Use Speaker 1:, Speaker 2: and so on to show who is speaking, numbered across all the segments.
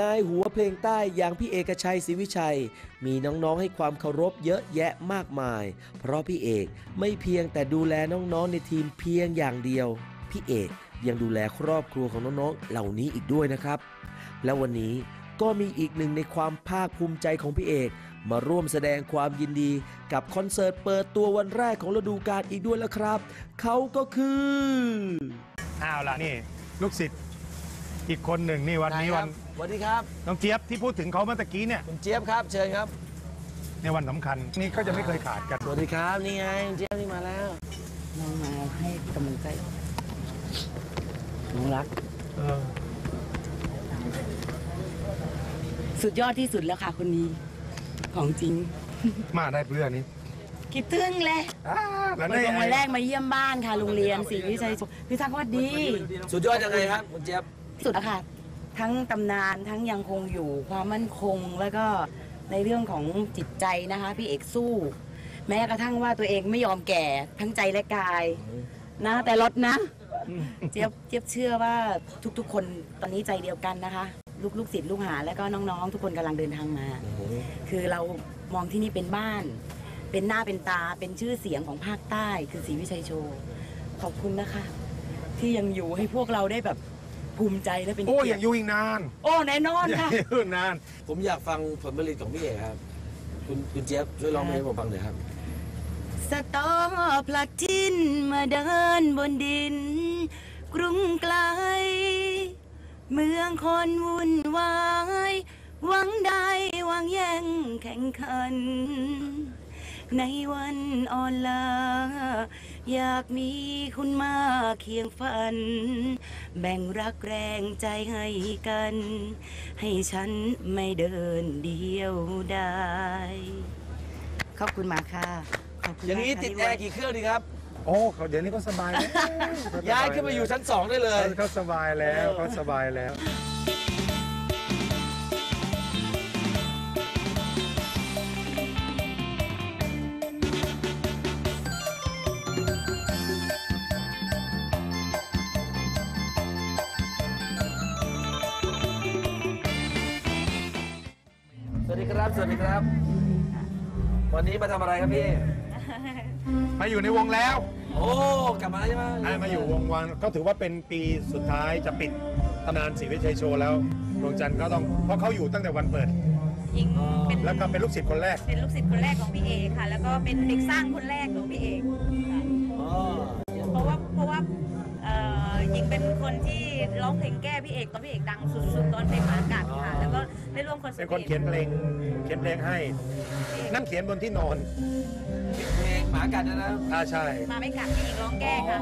Speaker 1: นายหัวเพลงใต้อย่างพี่เอกชัยศรีวิชัย มีน้องๆให้ความเคารพเยอะแยะมากมาย เพราะพี่เอกไม่เพียงแต่ดูแลน้องๆในทีมเพียงอย่างเดียว พี่เอกยังดูแลครอบครัวของน้องๆเหล่านี้อีกด้วยนะครับ และวันนี้ก็มีอีกหนึ่งในความภาคภูมิใจของพี่เอกมาร่วมแสดงความยินดีกับคอนเสิร์ตเปิดตัววันแรกของฤดูกาลอีกด้วยแล้วครับ เขาก็คือ
Speaker 2: เอาวล่ะนี่ ลูกศิษย์ อีกคนหนึ่งนี่วันนี้วัน
Speaker 1: สวัสดีครับ
Speaker 2: น้องเจี๊ยบที่พูดถึงเขาเมื่อตะกี้เนี่ย
Speaker 1: คุณเจี๊ยบครับ เชิญครับ
Speaker 2: ในวันสำคัญนี่ก็จะไม่เคยขาดกัน
Speaker 1: สวัสดีครับนี่ไงคุณเจี๊ยบนี่มาแล้ว
Speaker 3: น้องมาให้กำลังใจน้องรัก
Speaker 2: เออ
Speaker 3: สุดยอดที่สุดแล้วค่ะคนนี้ ของจริง
Speaker 2: มาได้เพื่อนนี้
Speaker 3: คิดถึงเลย
Speaker 2: อ่าแล้ว
Speaker 3: วัน
Speaker 2: ได้
Speaker 3: วันแรกมาเยี่ยมบ้านค่ะโรงเรียนศรีวิชัยสุขพี่ทักษ์ว่าดี
Speaker 1: สุดยอดยังไงครับคุณเจี๊ยบ
Speaker 3: สุดอะค่ะ ทั้งตำนานทั้งยังคงอยู่ความมั่นคงแล้วก็ในเรื่องของจิตใจนะคะ พี่เอกสู้ แม้กระทั่งว่าตัวเองไม่ยอมแก่ทั้งใจและกายนะ แต่รถนะ เจี๊ยบเจี๊ยบเชื่อว่าทุกๆ คนตอนนี้ใจเดียวกันนะคะ ลูกลูกศิษย์ลูกหา และก็น้องๆ ทุกคนกำลังเดินทางมา คือเรามองที่นี่เป็นบ้าน เป็นหน้าเป็นตาเป็นชื่อเสียงของภาคใต้ คือศรีวิชัยโชว์ขอบคุณนะคะ ที่ยังอยู่ให้พวกเราได้แบบ ภูมิใจและเป็น
Speaker 2: โอ้
Speaker 3: เกี
Speaker 2: อยย่าร
Speaker 3: ติ
Speaker 2: อยู่อีกนาน
Speaker 3: โอ้แน่นอน
Speaker 2: อย่า
Speaker 3: ค่ะ
Speaker 2: อยู่นาน
Speaker 1: ผมอยากฟังผลผลิตของพี่เอกครับ คุณคุณเจี๊ยบช่วยร้องเพลงให้ผมฟังหน่อยครับ
Speaker 3: สตอพลัดทิ้นมาเดินบนดิน กรุงไกล เมืองคนวุ่นวาย หวังได้หวังแย่งแข่งขัน ในวันอ่อนลาอยากมีคุณมาเคียงฝัน แบ่งรักแรงใจให้กัน ให้ฉันไม่เดินเดียวได้ ขอบคุณมากค่ะ ขอบคุณ
Speaker 1: อย่างนี้
Speaker 3: มกค่ะ
Speaker 1: ติดแอร์กี่เครื่องดีครับ
Speaker 2: โอ้เขาเดี๋ยวนี้ก็สบายแล้ว
Speaker 1: ย้ายขึ้นมาอยู่ชั้นสองได้เลย
Speaker 2: เขาเขาสบายแล้วเขาสบายแล้ว
Speaker 1: สวัสดีครับสวัสดีครับ วันนี้มาทำอะไรครับพี่
Speaker 2: มาอยู่ในวงแล้ว
Speaker 1: โอ้ กลับมาแล้วใช่ไหม
Speaker 2: อะมาอยู่วงวันก็ถือว่าเป็นปีสุดท้ายจะปิดตำนานศรีวิชัยโชว์แล้วดวงจันทร์ก็ต้องเพราะเขาอยู่ตั้งแต่วันเปิด
Speaker 4: ยิงเป็น
Speaker 2: แล้วก็เป็นลูกศิษย์คนแรก
Speaker 4: เป็นลูกศิษย์คนแรกของพี่เอกค่ะ แล้วก็เป็นเด็กสร้างคนแรกของพี่เอกค่ะ
Speaker 1: อ๋อ
Speaker 4: เพราะว่าเพราะว่าเอ่อยิงเป็นคนที่ร้องเพลงแก้พี่เอกตอนพี่เอกดังสุดๆ ตอนเพลงหมากัด มคอนเสิ
Speaker 2: เป็
Speaker 4: ร์
Speaker 2: น
Speaker 4: ต
Speaker 2: คนเขียนเพลงเขียนเพลงให้ นั่งเขียนบนที่นอน
Speaker 1: เพลงหมากัดนะนะ
Speaker 2: อ่าใช่
Speaker 4: มาไม่กัดพี่เอกร้องแก้ค่ะ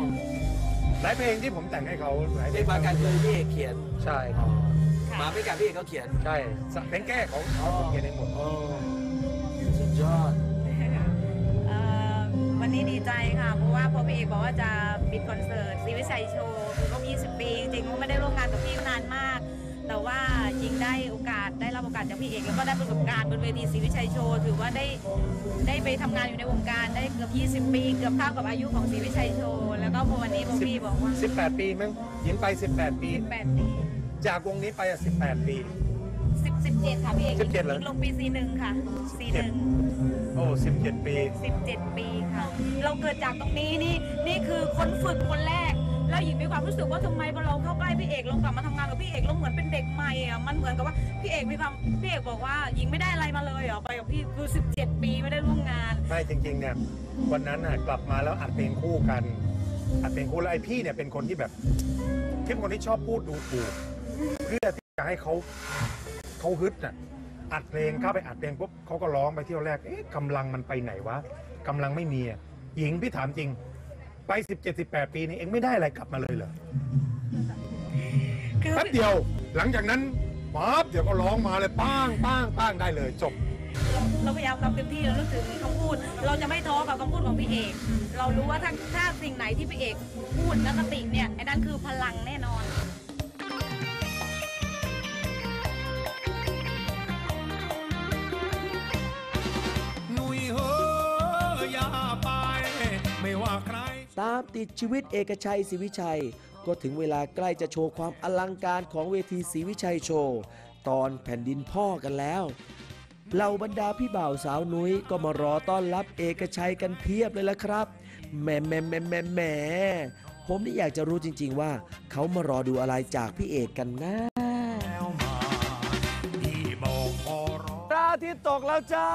Speaker 2: หลายเพลงที่ผมแต่งให้เขาหลาย
Speaker 1: เพลงหมากัดคือพี่เอกเขียน
Speaker 2: ใช่
Speaker 4: ค่ะ
Speaker 1: หมาไม่กัดพี่เอกก็เขียน
Speaker 2: ใช่เพลงแก้ของเขาผมเขียนเองหมด
Speaker 1: อ๋อสุดยอด
Speaker 4: เอ่อวันนี้ดีใจค่ะ เพราะว่าพอพี่เอกบอกว่าจะปิดคอนเสิร์ตซีวิชัยโชว์คือครบ20 ปี จริงๆไม่ได้ร่วมงานกับพี่นานมาก แต่ว่ายิงได้โอกาสได้รับโอกาสจากพี่เอกแล้วก็ได้ประสบการณ์บนเวทีศรีวิชัยโชว์ถือว่าได้ได้ไปทำงานอยู่ในวงการได้เกือบ 20 ปี เกือบเท่ากับอายุของศรีวิชัยโชว์แล้วก็พอวันนี้พอพี่บอกว่า
Speaker 2: 18 ปีมั้งยินไป 18 ปี
Speaker 4: 18ปี
Speaker 2: จากวงนี้ไปอะ18 ปี
Speaker 4: 10 17ค่ะพี่เอก
Speaker 2: 17เหรอ
Speaker 4: ยิงลงปี41ค่ะ41
Speaker 2: โอ้17 ปี
Speaker 4: 17 ปีค่ะ เราเกิดจากตรงนี้นี่นี่คือคนฝึกคนแรก แล้วหญิงมีความรู้สึกว่าทำไมพอเราเข้าใกล้พี่เอกเรากลับมาทำงานกับพี่เอกเราเหมือนเป็นเด็กใหม่อะมันเหมือนกับว่าพี่เอกมีความพี่เอกบอกว่าหญิงไม่ได้อะไรมาเลยเหรอไปกับพี่คือ 17 ปีไม่ได้ร่วมงาน
Speaker 2: ไม่จริงๆเนี่ยวันนั้นน่ะกลับมาแล้วอัดเพลงคู่กันอัดเพลงคู่แล้วไอพี่เนี่ยเป็นคนที่แบบเป็นคนที่ชอบพูดดูถูกเพื่อที่จะให้เขาเขาฮึดน่ะอัดเพลงเข้าไปอัดเพลงปุ๊บเขาก็ร้องไปเที่ยวแรกเอ๊ะกำลังมันไปไหนวะกำลังไม่มีอะหญิงพี่ถามจริง ไป 17 18 ปีนี้เองไม่ได้อะไรกลับมาเลยเหรอ
Speaker 4: คือ
Speaker 2: แป๊บเดียว หลังจากนั้นปั๊บเดี๋ยวก็ร้องมาเลยป้างป้างป้างได้เลยจบ
Speaker 4: เราพยายามทำเต็มที่เรารู้ถึงคำพูด เราจะไม่ท้อกับคำพูดของพี่เอก เรารู้ว่าถ้าถ้าสิ่งไหนที่พี่เอกพูดและสติเนี่ยไอ้นั่นคือพลังแน่นอน
Speaker 1: ตามติดชีวิตเอกชัยศรีวิชัย ก็ถึงเวลาใกล้จะโชว์ความอลังการของเวทีศรีวิชัยโชว์ ตอนแผ่นดินพ่อกันแล้วเหล่าบรรดาพี่บ่าวสาวนุ้ยก็มารอต้อนรับเอกชัยกันเพียบเลยละครับแหมแหมแหมแหมแหมผมนี่อยากจะรู้จริง ๆ ว่าเขามารอดูอะไรจากพี่เอกกันนะ ตกแล้วจ้า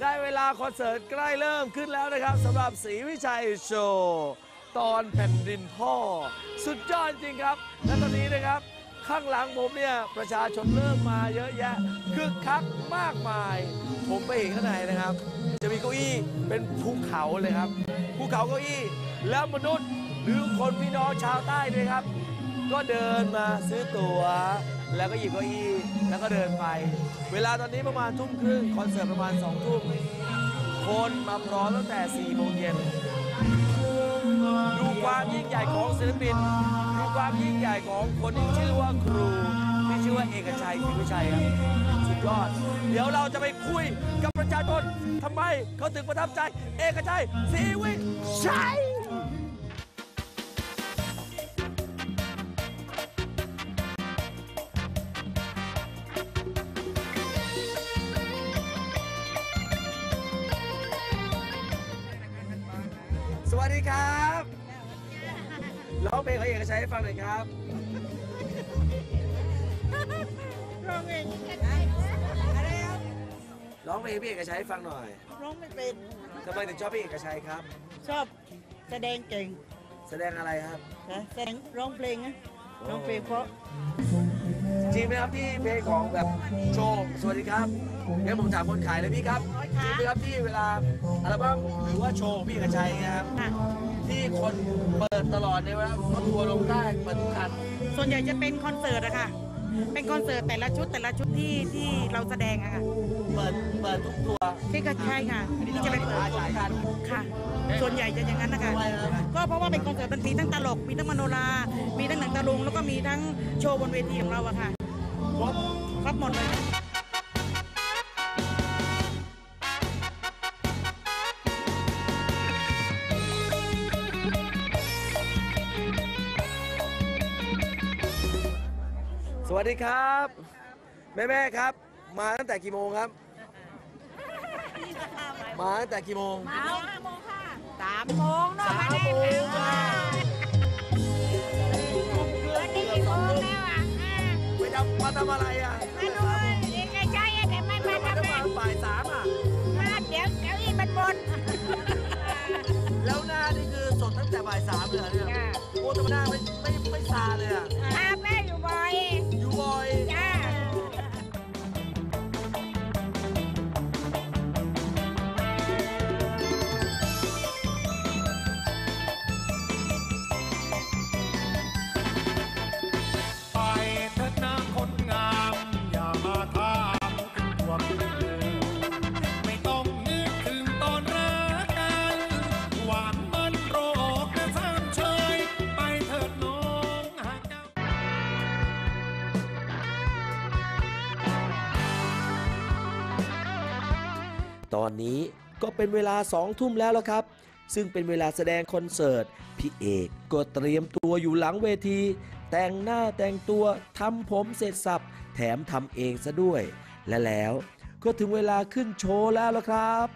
Speaker 1: ได้เวลาคอนเสิร์ตใกล้เริ่มขึ้นแล้วนะครับสำหรับศรีวิชัยโชว์ตอนแผ่นดินพ่อ สุดยอดจริงครับ และตอนนี้นะครับ ข้างหลังผมเนี่ย ประชาชนเริ่มมาเยอะแยะคึกคักมากมาย ผมไปเห็นข้างในนะครับ จะมีเก้าอี้เป็นภูเขาเลยครับภูเขาเก้าอี้แล้วมนุษย์หรือคนพี่น้องชาวใต้ด้วยครับ ก็เดินมาซื้อตั๋ว แล้วก็หยิบเก้าอี้แล้วก็เดินไป เวลาตอนนี้ประมาณทุ่มครึ่งคอนเสิร์ตประมาณสองทุ่มคนมาพร้อมตั้งแต่4ี่โมงเย็นดูความยิ่งใหญ่ของศิลปินดูความยิ่งใหญ่ของคนที่ชื่อว่าครูที่ชื่อว่าเอกชัยศรีวิชัยครับสุดยอด เดี๋ยวเราจะไปคุยกับประชาชนทำไมเขาถึงประทับใจ เอกชัยศรีวิชัย วัสดีครับร้องเพลงของเอกชัยให้ฟังหน่อยครับ
Speaker 5: ร้องเอง
Speaker 1: ร้องเพลงพี่เอกชัยให้ฟังหน่อย
Speaker 5: ร้องไม่เป็น
Speaker 1: ทำไมถึงชอบพี่เอกชัยครับ
Speaker 5: ชอบแสดงเก่ง
Speaker 1: แสดงอะไรครับ
Speaker 5: นะแสดงร้องเพลงนะร้องเพลงเพราะ
Speaker 1: จริงไหมครับที่เพลงของแบบโชว์สวัสดีครับ งั้นผมถามคนขายเลยพี่ครับจริงไหมครับที่เวลาอัลบั้มหรือว่าโชว์ของพี่เอกชัยเนะครับ
Speaker 5: ค่ะ
Speaker 1: ที่คนเปิดตลอดในเวลารถทัวร์ลงใต้เปิดทุกคัน
Speaker 5: ส่วนใหญ่จะเป็นคอนเสิร์ตอะค่ะ เป็นคอนเสิร์ตแต่ละชุดแต่ละชุดที่ที่เราแสดงอะค่ะ
Speaker 1: เปิดเปิดทุกทัวร์
Speaker 5: ที่ก็ใช่ค่ะที่จะเป็น
Speaker 1: หลายคัน
Speaker 5: ค่ะ ส่วนใหญ่จะอย่างนั้นนะคะ
Speaker 1: ทำไมครับ
Speaker 5: ก็เพราะว่าเป็นคอนเสิร์ตมันมีทั้งตลก มีทั้งมโนรา มีทั้งหนังตะลุงแล้วก็มีทั้งโชว์บนเวทีของเราอะค่ะ
Speaker 1: ครบ
Speaker 5: ครบหมดเลย
Speaker 1: สวัสดีครับ แม่แม่ๆครับ มาตั้งแต่กี่โมงครับ มาตั้งแต่กี่โมง
Speaker 4: สามโมงเนาะ
Speaker 1: สามโมงค่ะ
Speaker 4: วันนี้กี่โมงแล้วอะ
Speaker 1: ไปทำมาทำอะไรอะ
Speaker 4: มาดูเอกชัยอะแต่ไม่มา
Speaker 1: มา
Speaker 4: ทำ
Speaker 1: ทำ
Speaker 4: ไม
Speaker 1: มาบ่ายสามอะ
Speaker 4: มาเดี๋ยวเก้าอี้มันหมด
Speaker 1: แล้วหน้านี่คือสดตั้งแต่บ่ายสามเลยเหรอเนี่ย
Speaker 4: จ้ะ
Speaker 1: โอ้แต่หน้าไม่ไม่ไม่ซาเลยอะ
Speaker 4: อ
Speaker 6: ตอนนี้ก็เป็น
Speaker 1: เวลาสองทุ่มแล้วละครับ ซึ่งเป็นเวลาแสดงคอนเสิร์ต พี่เอกก็เตรียมตัวอยู่หลังเวที แต่งหน้าแต่งตัวทำผมเสร็จสับ แถมทำเองซะด้วย และแล้วก็ถึงเวลาขึ้นโชว์แล้วละครับ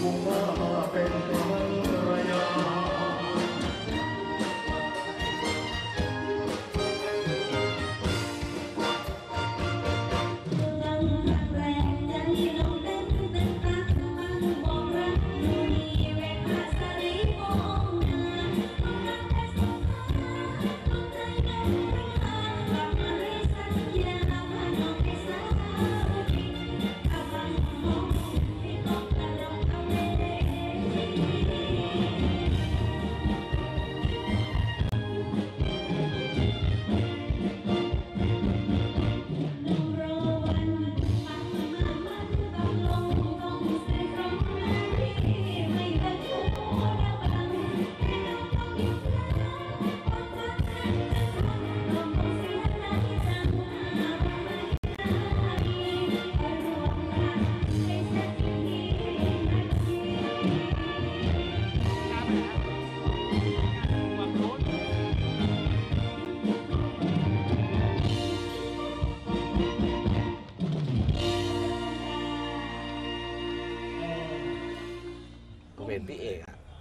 Speaker 6: Mama, baby.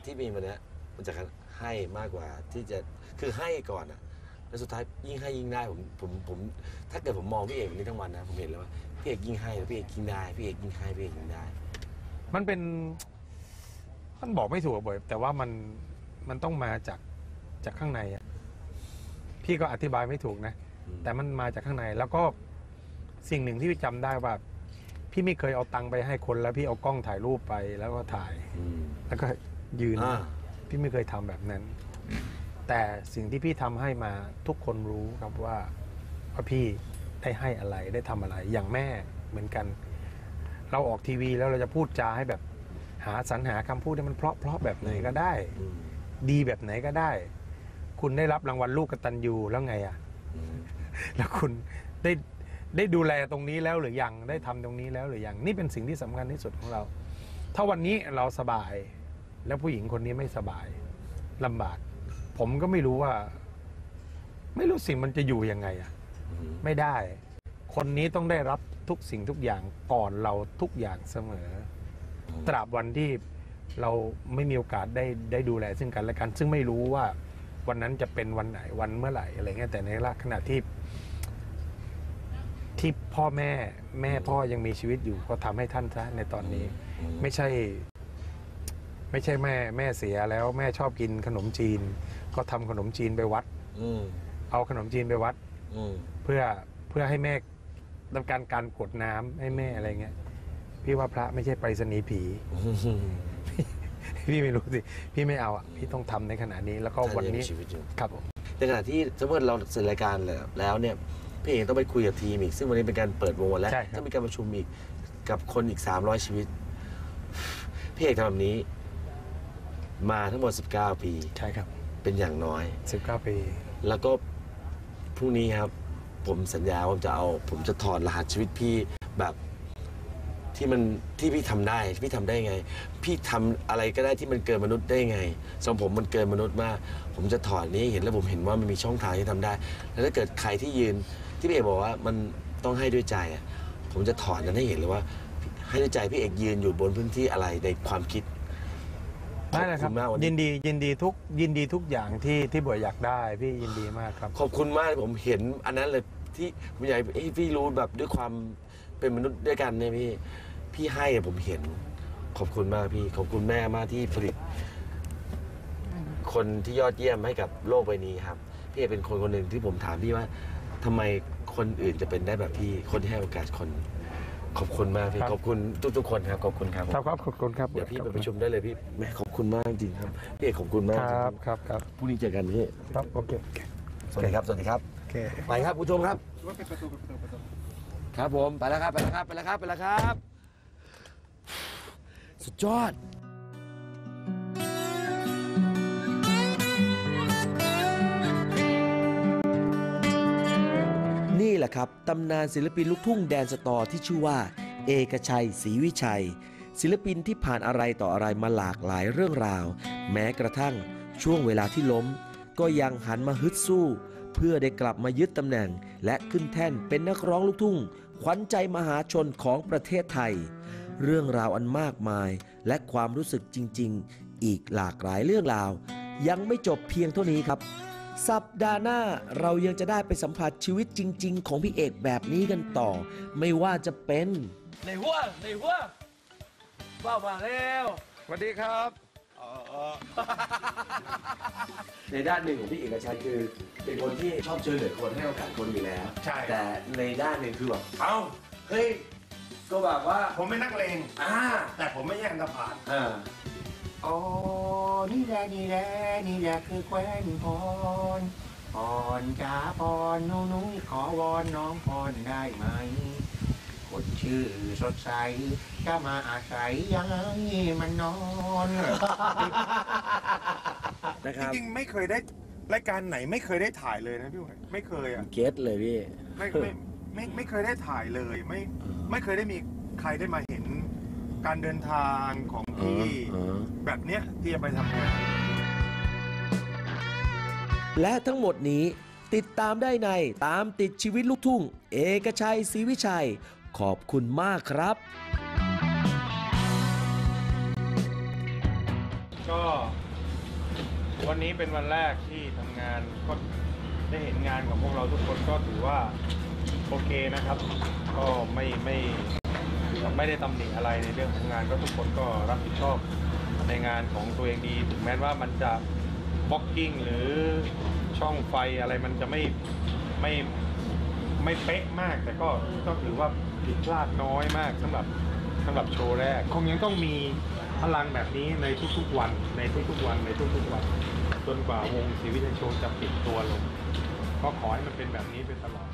Speaker 6: ที่มีมั
Speaker 7: นเนี้ยมันจะให้มากกว่าที่จะคือให้ก่อนอะแล้วสุดท้ายยิ่งให้ยิ่งได้ผมผมผมถ้าเกิดผมมองพี่เอกวันนี้ทั้งวันนะ ผมเห็นเลยว่าพี่เอกยิ่งให้แล้วพี่เอกยิ่งได้พี่เอกยิ่งให้พี่เอกยิ่งได้
Speaker 2: มันเป็นมันบอกไม่ถูกอะบ่อยแต่ว่ามันมันต้องมาจากจากข้างในอะพี่ก็อธิบายไม่ถูกนะ
Speaker 7: อืม
Speaker 2: แต่มันมาจากข้างในแล้วก็สิ่งหนึ่งที่พี่จำได้ว่า พี่ไม่เคยเอาตังค์ไปให้คนแล้วพี่เอากล้องถ่ายรูปไปแล้วก็ถ่าย
Speaker 7: อืม
Speaker 2: แล้วก็ ยืน
Speaker 7: อ่า
Speaker 2: พี่ไม่เคยทำแบบนั้น แต่สิ่งที่พี่ทำให้มาทุกคนรู้ครับว่าว่าพี่ได้ให้อะไรได้ทำอะไรอย่างแม่เหมือนกัน เราออกทีวีแล้วเราจะพูดจาให้แบบหาสรรหาคำพูดที่มันเพราะเพราะแบบไหนก็ได้
Speaker 7: อืม
Speaker 2: ดีแบบไหนก็ได้ คุณได้รับรางวัลลูกกตัญญูแล้วไงอะ
Speaker 7: อืม
Speaker 2: แล้วคุณได้ได้ดูแลตรงนี้แล้วหรือยังได้ทำตรงนี้แล้วหรือยังนี่เป็นสิ่งที่สำคัญที่สุดของเรา ถ้าวันนี้เราสบาย แล้วผู้หญิงคนนี้ไม่สบายลำบาก ผมก็ไม่รู้ว่า ไม่รู้สิ่งมันจะอยู่ยังไงอะ
Speaker 7: อืม
Speaker 2: ไม่ได้ คนนี้ต้องได้รับทุกสิ่งทุกอย่างก่อนเราทุกอย่างเสมอ ตราบวันที่เราไม่มีโอกาสได้ได้ดูแลซึ่งกันและกัน ซึ่งไม่รู้ว่าวันนั้นจะเป็นวันไหนวันเมื่อไหร่อะไรเงี้ยแต่ในขณะที่ที่พ่อแม่แม่พ่อยังมีชีวิตอยู่ก็ทำให้ท่านซะในตอนนี้ ไม่ใช่ ไม่ใช่แม่แม่เสียแล้วแม่ชอบกินขนมจีน ก็ทำขนมจีนไปวัด
Speaker 7: อืม
Speaker 2: เอาขนมจีนไปวัด
Speaker 7: อืม
Speaker 2: เพื่อเพื่อให้แม่ทำการการกรวดน้ำให้แม่อะไรเงี้ยพี่ว่าพระไม่ใช่ไปรษณีย์ผี
Speaker 7: อืม
Speaker 2: พี่ไม่รู้สิพี่ไม่เอาอะพี่ต้องทำในขณะนี้แล้วก็วันนี้
Speaker 7: ท่ายังมีชีวิตอยู่
Speaker 2: ครับผม
Speaker 7: ในขณะที่สมมติเราเสร็จรายการแล้วแล้วเนี่ยพี่เอกต้องไปคุยกับทีมอีก ซึ่งวันนี้เป็นการเปิดวงวันแรก
Speaker 2: ใช่ครับ
Speaker 7: ต้องมีการประชุมอีกกับคนอีก 300 ชีวิตพี่เอกทำแบบนี้ มาทั้งหมด 19 ปี
Speaker 2: ใช่ครับ
Speaker 7: เป็นอย่างน้อย
Speaker 2: 19 ปี
Speaker 7: แล้วก็พรุ่งนี้ครับ ผมสัญญาว่าผมจะเอา ผมจะถอดรหัสชีวิตพี่แบบที่มันที่พี่ทำได้พี่ทำได้ไง พี่ทำอะไรก็ได้ที่มันเกินมนุษย์ได้ไงสำหรับผมมันเกินมนุษย์มาก ผมจะถอดนี้ให้เห็นแล้วผมเห็นว่ามันมีช่องทางที่ทำได้ แล้วถ้าเกิดใครที่ยืนที่พี่เอกบอกว่ามันต้องให้ด้วยใจอะผมจะถอดนั้นให้เห็นเลยว่า ให้ด้วยใจพี่เอกยืนอยู่บนพื้นที่อะไรในความคิด
Speaker 2: ได้เลยครับ
Speaker 7: ขอณมากวัน
Speaker 2: ยิ
Speaker 7: นี้
Speaker 2: นดียินดีทุกยินดีทุกอย่างที่ที่บอยอยากได้พี่ยินดีมากครับ
Speaker 7: ขอบคุณมากที่ผมเห็นอันนั้นเลยที่ผมอยากให้พี่รู้แบบด้วยความเป็นมนุษย์ด้วยกันเนี่ยพี่ พี่ให้อะผมเห็น ขอบคุณมากพี่ ขอบคุณแม่มากที่ผลิต คนที่ยอดเยี่ยมให้กับโลกใบนี้ครับ พี่เป็นคนคนหนึ่งที่ผมถามพี่ว่าทำไมคนอื่นจะเป็นได้แบบพี่ คนที่ให้โอกาสคน ขอบคุณมากพี่
Speaker 2: ครับ
Speaker 7: ขอบคุณทุกๆคนครับ ขอบคุณครับ
Speaker 2: ครับครับขอบคุณครับ
Speaker 7: เดี๋ยวพี่ไปประชุมได้เลยพี่แม่ขอบคุณมากจริงครับพี่เอกขอบคุณมาก
Speaker 2: ค
Speaker 7: จริง
Speaker 2: รับครับครับ
Speaker 7: พรุ่งนี้เจอกันพี่
Speaker 2: ครับโอเค
Speaker 7: สวัสดีครับสวัสดีครับ
Speaker 2: โอเค
Speaker 7: ไปครับผู้ชมครับ ครับผม ไปแล้วครับ ไปแล้วครับ ไปแล้วครับ ไปแล้วครับ สุดยอด ครับตำนานศิลปินลูกทุ่งแดนสตอที่ชื่อว่า เอกชัยศรีวิชัย ศิลปินที่ผ่านอะไรต่ออะไรมาหลากหลายเรื่องราว แม้กระทั่งช่วงเวลาที่ล้ม ก็ยังหันมาฮึดสู้ เพื่อได้กลับมายึดตำแหน่ง และขึ้นแท่นเป็นนักร้องลูกทุ่ง ขวัญใจมหาชนของประเทศไทย เรื่องราวอันมากมาย และความรู้สึกจริง ๆ อีกหลากหลายเรื่องราว ยังไม่จบเพียงเท่านี้ครับ สัปดาห์หน้าเรายังจะได้ไปสัมผัสชีวิตจริง ๆ ของพี่เอกแบบนี้กันต่อ ไม่ว่าจะเป็นในหัวในหัวว่ามาแล้ว
Speaker 2: สวัสดีครับ
Speaker 7: ในด้านหนึ่งของพี่เอกชัยคือเป็นคนที่ชอบช่วยเหลือคนให้โอกาสคนอยู่แล้ว
Speaker 2: ใช่
Speaker 7: แต่ในด้านหนึ่งคือแบบเอ้าเฮ้ยก็แบบว่า
Speaker 2: ผมเป็นนักเลง
Speaker 7: อ่า
Speaker 2: แต่ผมไม่แย่งตะผ่าน
Speaker 7: อ่า
Speaker 8: อ๋อนี่แหละนี่แหละนี่แหละคือแคว้นพรพรจ้าพรหนูนุ้ยขอวอนน้องพรได้ไหม คนชื่อสดใสจะมาอาศัยยังไงมันนอน
Speaker 7: นะครับ
Speaker 2: จริงๆไม่เคยได้รายการไหนไม่เคยได้ถ่ายเลยนะพี่หวยไม่เคยอะ
Speaker 7: เก็ตเลยพี่
Speaker 2: ไม่ไม่ไม่ไม่เคยได้ถ่ายเลย ไม่ไม่เคยได้มีใครได้มาเห็นการเดินทางของ พี่
Speaker 7: อ๋อ
Speaker 2: แบบเนี้ยที่จะไปทำงาน
Speaker 7: และทั้งหมดนี้ติดตามได้ในตามติดชีวิตลูกทุ่ง เอกชัยศรีวิชัย ขอบคุณมากครับ
Speaker 2: ก็วันนี้เป็นวันแรกที่ทำงานก็ได้เห็นงานของพวกเราทุกคนก็ถือว่าโอเคนะครับ ก็ไม่ไม่ ไม่ได้ตำหนิอะไรในเรื่องของงานก็ทุกคนก็รับผิดชอบในงานของตัวเองดีถึงแม้ว่ามันจะบล็อกกิ้งหรือช่องไฟอะไรมันจะไม่ไม่ไม่เป๊ะมาก แต่ก็ก็ถือว่าผิดพลาดน้อยมากสำหรับสำหรับโชว์แรก คงยังต้องมีพลังแบบนี้ในทุกๆวันในทุกๆวันในทุกๆวันจนกว่าวงศรีวิชัยโชว์จะปิดตัวลง ก็ขอให้มันเป็นแบบนี้ไปตลอด